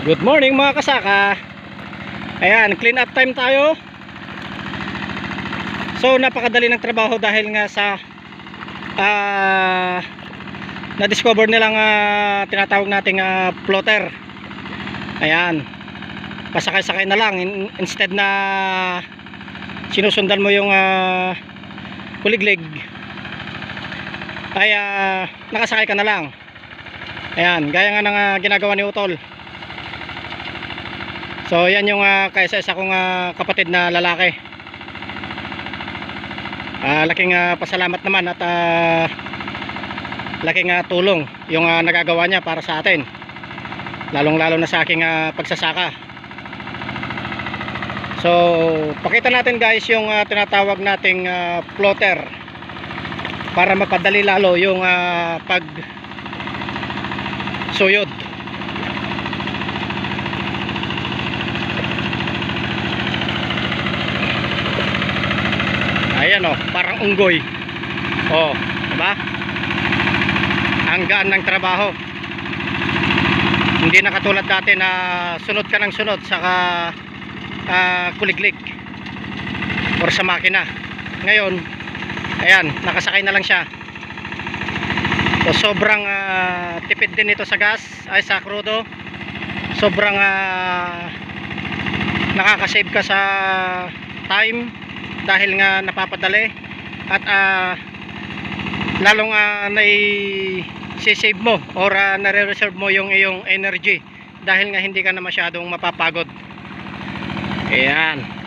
Good morning mga kasaka. Ayan, clean up time tayo. So napakadali ng trabaho dahil nga sa ah Na-discover nilang ah, tinatawag nating ah, floater Ayan. Pasakay-sakay na lang. In- Instead na Sinusundan mo yung ah, Kuliglig Ay ah, nakasakay ka na lang. Ayan, gaya nga ng ah, ginagawa ni Utol So yan yung uh, kaisa-isa kong ah, kapatid na lalaki. Ah, laking ah, pasalamat naman at ah, laking ah, tulong yung ah, nagagawa niya para sa atin. Lalong-lalo na sa aking ah, pagsasaka. So, pakita natin guys yung ah, tinatawag nating ah, floater para mapadali lalo yung ah, pag suyod. Ayan oh, parang unggoy. Oh, diba? Ang gaan ng trabaho. Hindi na katulad dati na sunod ka ng sunod saka ah, kuliglig or sa makina. Ngayon, ayan, nakasakay na lang siya. So sobrang ah, tipid din ito sa gas ay sa crudo. Sobrang ah, nakakasave ka sa time dahil nga napapadali. At ah, lalong uh, nai save mo or uh, nare-reserve mo yung iyong energy dahil nga hindi ka na masyadong mapapagod. Ayan